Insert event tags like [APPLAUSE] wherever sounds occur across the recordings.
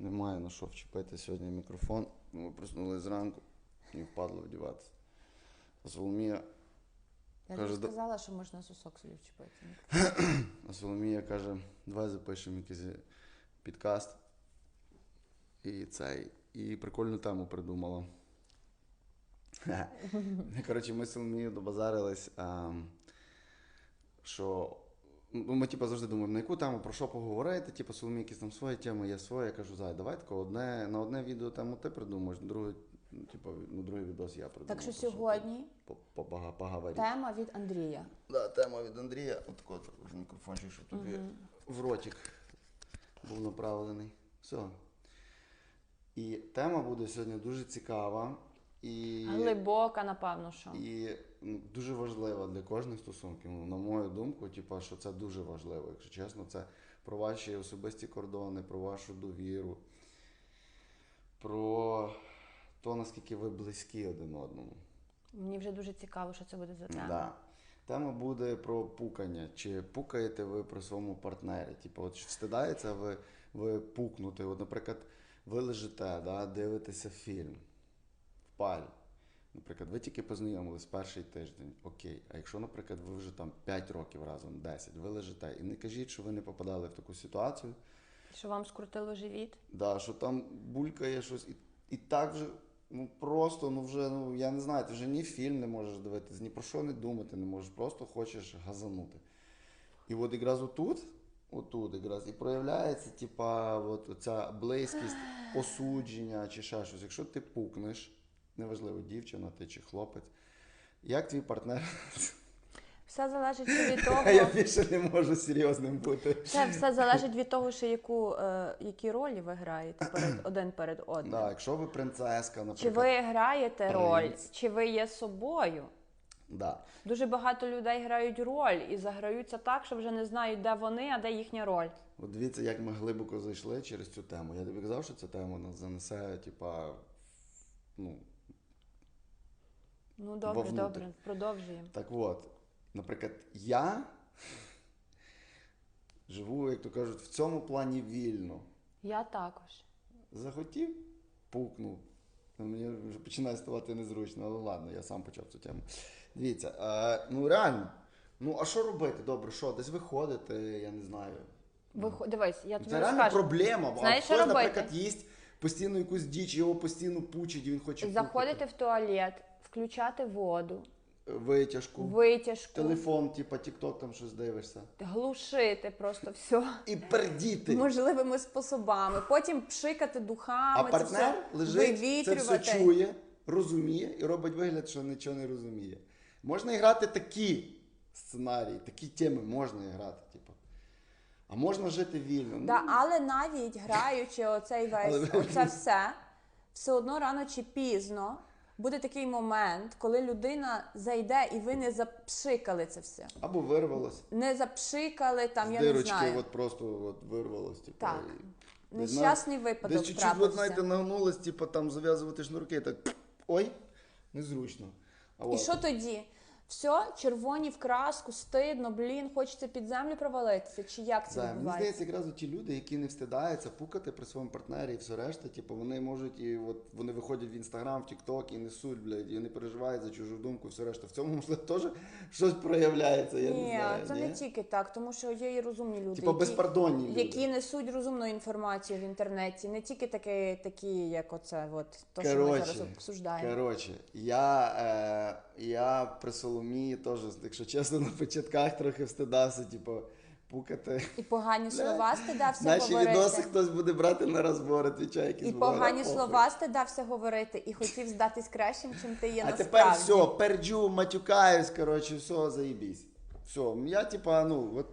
Немає на що вчепити сьогодні мікрофон. Ми проснулися зранку і впадло вдіватися. А Соломія, Я Каже, ж сказала, що можна сосок собі вчепити. а [CLEARS THROAT] Соломія каже, давай запишемо якийсь підкаст. І цей. І прикольну тему придумала. Коротше, ми з Соломією добазарились, а, що ну, ми типу, завжди думаємо, на яку тему, про що поговорити. Типу, Соломія якісь там свої теми, є своє. Я кажу, зай, давай тако, одне, на одне відео тему ти придумаєш, друге, ну, типу, на другий відос я придумаю. Так що сьогодні поговорити. тема від Андрія. Да, тема від Андрія. От в мікрофончик, щоб тобі в ротик був направлений. Все. І тема буде сьогодні дуже цікава і, Глибока, напевно, що. і ну, дуже важлива для кожних стосунків. Ну, на мою думку, типа, що це дуже важливо. Якщо чесно, це про ваші особисті кордони, про вашу довіру, про те, наскільки ви близькі один одному. Мені вже дуже цікаво, що це буде за тема. Да. Тема буде про пукання. Чи пукаєте ви при своєму партнері? Типу, от чи встидається ви, ви пукнути? От, наприклад, ви лежите, да, дивитеся фільм в парі. Наприклад, ви тільки познайомились перший тиждень, окей. А якщо, наприклад, ви вже там 5 років разом, 10, ви лежите, і не кажіть, що ви не попадали в таку ситуацію, Що вам скрутило живіт? Да, що там булькає щось, і, і так вже, ну просто, ну вже, ну я не знаю, ти вже ні фільм не можеш дивитися, ні про що не думати не можеш, просто хочеш газанути. І от якраз отут, отут якраз і проявляється, типа, от ця близькість, [GASPS] осудження чи ще щось. Якщо ти пукнеш, неважливо, дівчина ти чи хлопець, як твій партнер, Все залежить [LAUGHS] від того. я більше не можу серйозним бути. Це все залежить від того, що яку, е, які ролі ви граєте перед [CLEARS THROAT] один перед одним. Да, якщо ви принцеска, наприклад. Чи ви граєте роль, чи ви є собою? Да. Дуже багато людей грають роль і заграються так, що вже не знають, де вони, а де їхня роль. От дивіться, як ми глибоко зайшли через цю тему. Я тобі казав, що ця тема нас занесе, типа, ну, Ну добре, Вовнутрь. добре, продовжуємо. так от, наприклад, я живу, як то кажуть, в цьому плані вільно. Я також. Захотів, пукнув. Ну, Мені вже починає ставати незручно, але ладно, я сам почав цю тему. Дивіться, е, ну реально, ну а що робити? Добре, що, десь виходити, я не знаю. Вихо... Дивись, я тобі Це реально розкажу. проблема. Знаєш, що хтось, робити? наприклад, їсть постійно якусь діч, його постійно пучить, і він хоче Заходити в туалет, включати воду, витяжку, витяжку, телефон, типа TikTok, там щось дивишся. глушити просто все І пердіти. можливими способами. Потім пшикати духами, а партнер це все лежить, це все вивітрювати. чує, розуміє і робить вигляд, що нічого не розуміє. Можна грати такі сценарії, такі теми можна грати, типу. А можна жити вільно. Ну, Да, але навіть граючи оцей [LAUGHS] весь, Але- оце все, все одно рано чи пізно буде такий момент, коли людина зайде і ви не запшикали це все. Або вирвалось. Не запшикали там, з я не дирочки знаю. от просто от вирвалось. Типу, Так. і- Нещасний Десь випадок чуть-чуть, от, трапився. знаєте, нагнулось, типу, там зав'язувати шнурки, так ой, незручно. А І от, що тоді? Все, червоні в краску, стидно, блін, хочеться під землю провалитися, чи як це Да, мені здається, якраз ті люди, які не встидаються пукати при своєму партнері і все решта, типу, вони можуть і от вони виходять в інстаграм, в Тікток і несуть, блядь, і не переживають за чужу думку, все решта. В цьому можливо теж щось проявляється. Я Ні, не знаю. це ні? не тільки так, тому що є і розумні люди, Типа безпардонні люди. які несуть розумну інформацію в інтернеті, не тільки такі, такі як оце, от то, що ми зараз обсуждаємо. Коротше, я, е, я при Соломії теж, якщо чесно, на початках трохи встидався, типу, пукати. І погані слова стидався Наші говорити. відоси хтось буде брати на розбори, твічай, якісь І бувають. погані Похуй. слова стидався говорити, і хотів здатись кращим, чим ти є А насправді. тепер все, перджу, матюкаюсь, коротше, все, заїбісь. Все, я типа, ну, от.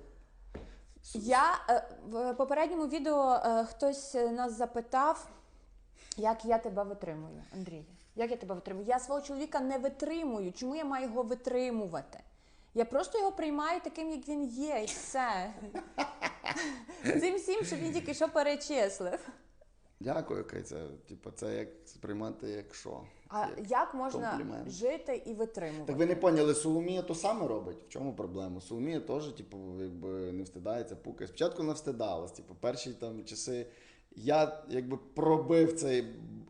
Я е, в попередньому відео е, хтось нас запитав, як я тебе витримую, Андрій. Як я тебе витримую? Я свого чоловіка не витримую. Чому я маю його витримувати? Я просто його приймаю таким, як він є, і все. Цим всім, що він тільки що перечислив. Дякую, Кай, це, типа, це як сприймати як що. А Як як можна комплімент. жити і витримувати? Так ви не поняли, Соломія то саме робить. В чому проблема? Соломія теж, типу, якби не встидається, пукає. Спочатку не встидалась, типу, перші там часи я якби пробив цей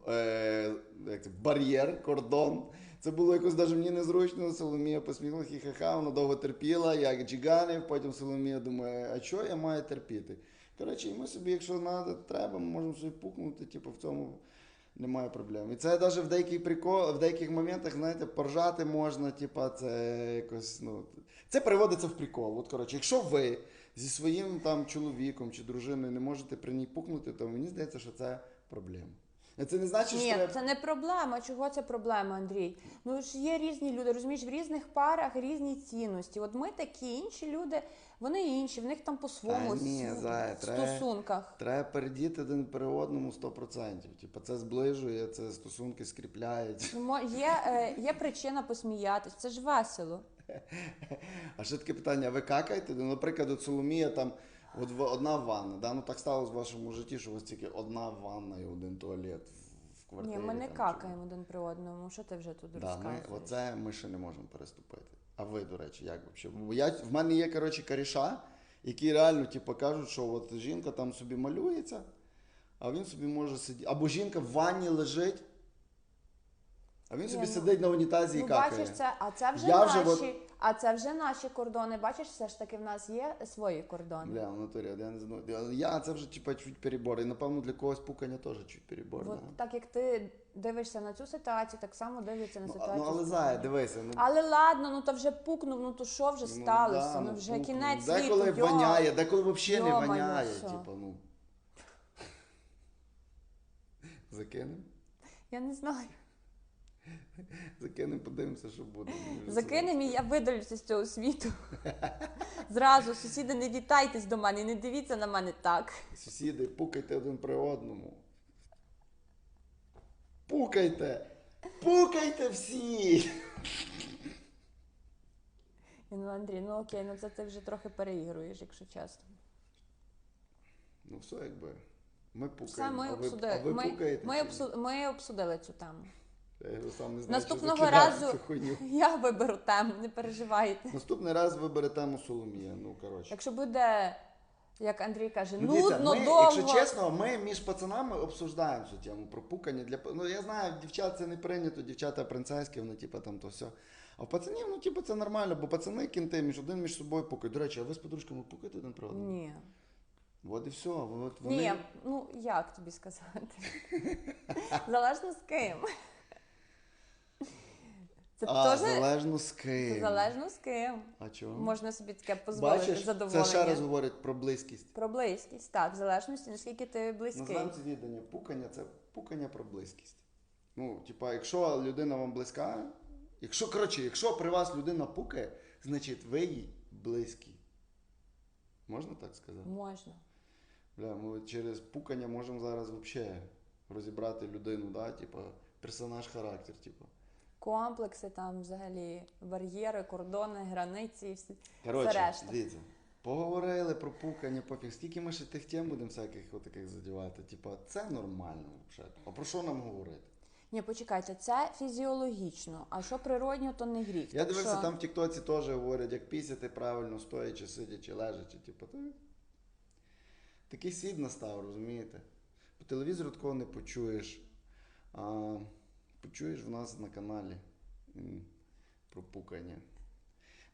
е, як це, бар'єр, кордон. Це було якось навіть мені незручно. Соломія посміхнулася, хі-ха-ха, вона довго терпіла, я джиганив, потім Соломія думає, а що я маю терпіти? Коротше, і ми собі, якщо треба, ми можемо собі пукнути, типу, в цьому немає проблем. І це навіть в деяких прикол, в деяких моментах, знаєте, поржати можна, типа, це якось, ну. Це переводиться в прикол. От, коротше, якщо ви зі своїм там чоловіком чи дружиною не можете при ній пукнути, то мені здається, що це проблема. Це не значить, Ні, що це не проблема. Чого це проблема, Андрій? Ну ж є різні люди, розумієш, в різних парах різні цінності. От ми такі, інші люди, вони інші, в них там по-своєму Та ні, с- Зая, треба- стосунках. Треба передіти один при одному 100%. Типу, це зближує, це стосунки скріпляють. Ну, мо- Є, е, є причина посміятись, це ж весело. [LAUGHS] А ще таке питання: ви какаєте? Ну, наприклад, от Соломія там от одна ванна. Да? Ну так сталося в вашому житті, що у вас тільки одна ванна і один туалет в, в квартирі. Ні, ми не там, чи- какаємо один при одному. Що ти вже тут Да, ми, розказуєш? оце ми ще не можемо переступити. А ви, до речі, як взагалі? Я, в мене є, коротше, коріша, які реально типу, кажуть, що от жінка там собі малюється, а він собі може сидіти. Або жінка в ванні лежить, а він Ні, собі ну, сидить на унітазі і Ну, какає. бачиш, це, а це вже Я вже наші, от- а це вже наші кордони. Бачиш, все ж таки в нас є свої кордони. Бля, в натурі, от я не знаю. Я- Я це вже типа чуть перебор. І напевно для когось пукання теж чуть перебор. От да. так як ти дивишся на цю ситуацію, так само дивиться на Ну, а- ситуацію. ну але з зая, дивися. Ну, Але ладно, ну то вже пукнув, ну то що вже ну, сталося? да, ну вже пукнув. кінець Деколи світу. йо. воняє, деколи взагалі не Йо-моє, воняє. що? Типа, ну. Закинем? Я не знаю. [LAUGHS] Закинем, подивимося, що буде. Мені вже Закинем і я видалюся з цього світу. [LAUGHS] Зразу, сусіди, не вітайтесь до мене, не дивіться на мене так. Сусіди, пукайте один при одному. Пукайте! Пукайте всі! [LAUGHS] Ну, Андрій, ну окей, ну це ти вже трохи переігруєш, якщо чесно. Ну все якби. Ми пукаємо. Все, ми а ви, обсудили. а ви ми, пукаєте? ми, чи ні? обсу- ми обсудили цю тему. Я сам не знаю, Наступного що разу цю хуйню. [LAUGHS] я виберу тему, не переживайте. Наступний раз вибере тему Соломія. Ну, коротше. Якщо буде, як Андрій каже, Ну, дивіться, нудно, ми, довго. Якщо чесно, ми між пацанами обсуждаємо цю тему про пукання. Для... Ну, я знаю, дівчат це не прийнято, дівчата принцески, вони типу там то все. А в пацанів, ну, типу, це нормально, бо пацани кінти між один між собою пукають. До речі, а ви з подружками пукаєте один про одного? Ні. От і все. От вони... Ні, ну як тобі сказати? [LAUGHS] Залежно з ким. Це А, теж залежно з ким. залежно з ким. А чого? Можна собі таке дозволити Бачиш, задоволення. це ще раз говорить про близькість. Про близькість, так, в залежності, наскільки ти близький. Називаємо це віддання. Пукання це пукання про близькість. Ну, типа, якщо людина вам близька, якщо, коротше, якщо при вас людина пукає, значить ви їй близькі. Можна так сказати? Можна. Бля, ми через пукання можемо зараз взагалі розібрати людину, да? типа, персонаж характер, типа. Комплекси там взагалі, бар'єри, кордони, границі і всі. Коротше, решта. дивіться. Поговорили про пукання, пофіг. Скільки ми ще тих тем будемо всяких отаких задівати? Типа, це нормально взагалі. А про що нам говорити? Ні, почекайте, це фізіологічно, а що природньо, то не гріх. Я Так дивився, що- там в Тіктоці теж говорять, як пісяти правильно, стоячи, сидячи, лежачи. Типу, то... Такий світ настав, розумієте? По телевізору такого не почуєш. А, почуєш в нас на каналі м, про пукання.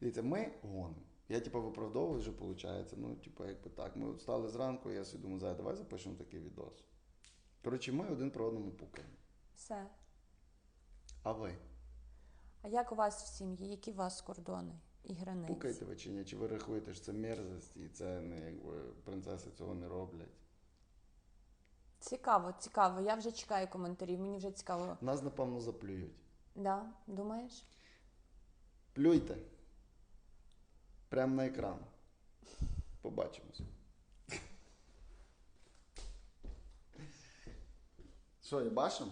Дивіться, ми гонимо. Я типу виправдовую вже, виходить. Ну, типу, якби так. Ми встали зранку, я собі думаю, «Зая, давай запишемо такий відос. Коротше, ми один про одному пукаємо. Все. А ви? А як у вас в сім'ї? Які у вас кордони і границі? Пукайте ви чи ні? Чи ви рахуєте, що це мерзость і це не якби принцеси цього не роблять? Цікаво, цікаво. Я вже чекаю коментарів. Мені вже цікаво. Нас, напевно, заплюють. Да, думаєш? Плюйте. Прямо на екран. Побачимось. Що, і бачимо?